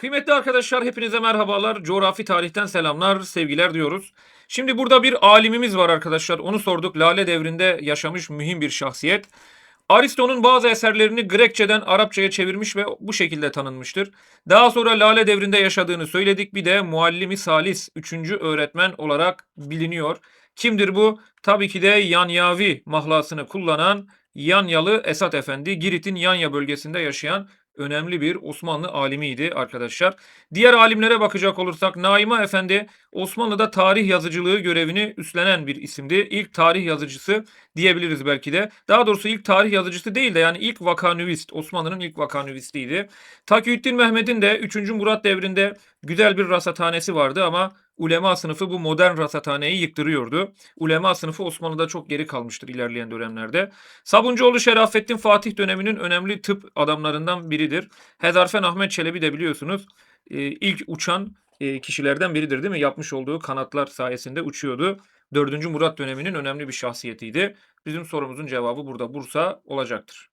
Kıymetli arkadaşlar hepinize merhabalar. Coğrafi tarihten selamlar, sevgiler diyoruz. Şimdi burada bir alimimiz var arkadaşlar. Onu sorduk. Lale devrinde yaşamış mühim bir şahsiyet. Aristo'nun bazı eserlerini Grekçeden Arapçaya çevirmiş ve bu şekilde tanınmıştır. Daha sonra Lale devrinde yaşadığını söyledik. Bir de Muallimi Salis 3. öğretmen olarak biliniyor. Kimdir bu? Tabii ki de Yanyavi mahlasını kullanan Yanyalı Esat Efendi, Girit'in Yanya bölgesinde yaşayan önemli bir Osmanlı alimiydi arkadaşlar. Diğer alimlere bakacak olursak Naima Efendi Osmanlı'da tarih yazıcılığı görevini üstlenen bir isimdi. İlk tarih yazıcısı diyebiliriz belki de. Daha doğrusu ilk tarih yazıcısı değil de yani ilk vakanüvist. Osmanlı'nın ilk vakanüvistiydi. Takiyüddin Mehmet'in de 3. Murat devrinde güzel bir rasathanesi vardı ama ulema sınıfı bu modern rasathaneyi yıktırıyordu. Ulema sınıfı Osmanlı'da çok geri kalmıştır ilerleyen dönemlerde. Sabuncuoğlu Şerafettin Fatih döneminin önemli tıp adamlarından biridir. Hezarfen Ahmet Çelebi de biliyorsunuz e, ilk uçan e, kişilerden biridir değil mi? Yapmış olduğu kanatlar sayesinde uçuyordu. 4. Murat döneminin önemli bir şahsiyetiydi. Bizim sorumuzun cevabı burada Bursa olacaktır.